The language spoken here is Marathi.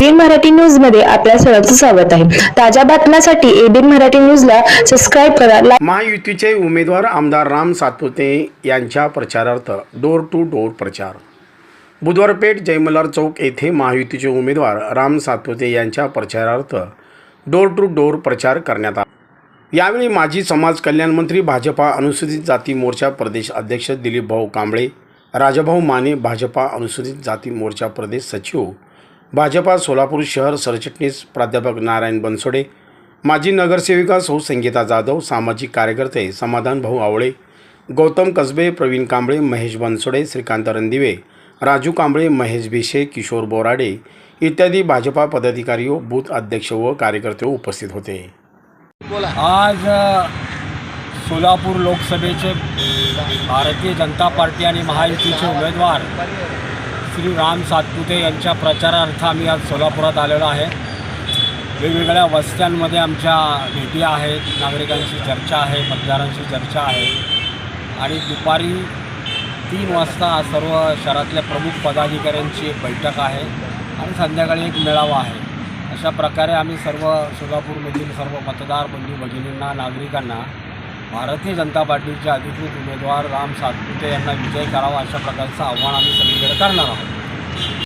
एबीएन मराठी न्यूजमध्ये आपल्या सर्वांचं स्वागत आहे. ताज्या बातम्यांसाठी एबीएन मराठी न्यूजला सबस्क्राईब करा महायुतीचे उमेदवार आमदार राम सातपुते यांच्या प्रचारार्थ डोर टू डोर प्रचार. बुधवार पेठ जयमलार चौक येथे महायुतीचे उमेदवार राम सातपुते यांच्या प्रचारार्थ डोर टू डोर प्रचार करण्यात आला. यावेळी माजी समाज कल्याण मंत्री भाजपा अनुसूचित जाती मोर्चा प्रदेश अध्यक्ष दिलीप भाऊ कांबळे राजाभाऊ माने भाजपा अनुसूचित जाती मोर्चा प्रदेश सचिव भाजपा सोलापूर शहर सरचिटणीस प्राध्यापक नारायण बनसोडे माजी नगरसेविका सौ संगीता जाधव सामाजिक कार्यकर्ते समाधान भाऊ आवळे गौतम कसबे प्रवीण कांबळे महेश बनसोडे श्रीकांत रणदिवे राजू कांबळे महेश भिशे किशोर बोराडे इत्यादी भाजपा पदाधिकारी बूथ अध्यक्ष व कार्यकर्ते उपस्थित होते. आज सोलापूर लोकसभेचे भारतीय जनता पार्टी आणि महायुतीचे उमेदवार श्री राम सातपुते यांच्या प्रचारार्थ आम्ही आज सोलापुरात आलेलो आहे. वेगवेगळ्या वस्त्यांमध्ये आमच्या भेटी आहेत नागरिकांशी चर्चा आहे मतदारांशी चर्चा आहे. आणि दुपारी तीन वाजता सर्व शहरातल्या प्रमुख पदाधिकाऱ्यांची एक बैठक आहे आणि संध्याकाळी एक मेळावा आहे. अशा प्रकारे आम्ही सर्व सोलापूरमधील सर्व मतदार बंधू भगिनींना नागरिकांना भारतीय जनता पार्टीचे अधिकृत उमेदवार राम सातपुते यांना विजय करावा अशा प्रकारचं आव्हान आम्ही सगळीकडे करणार आहोत.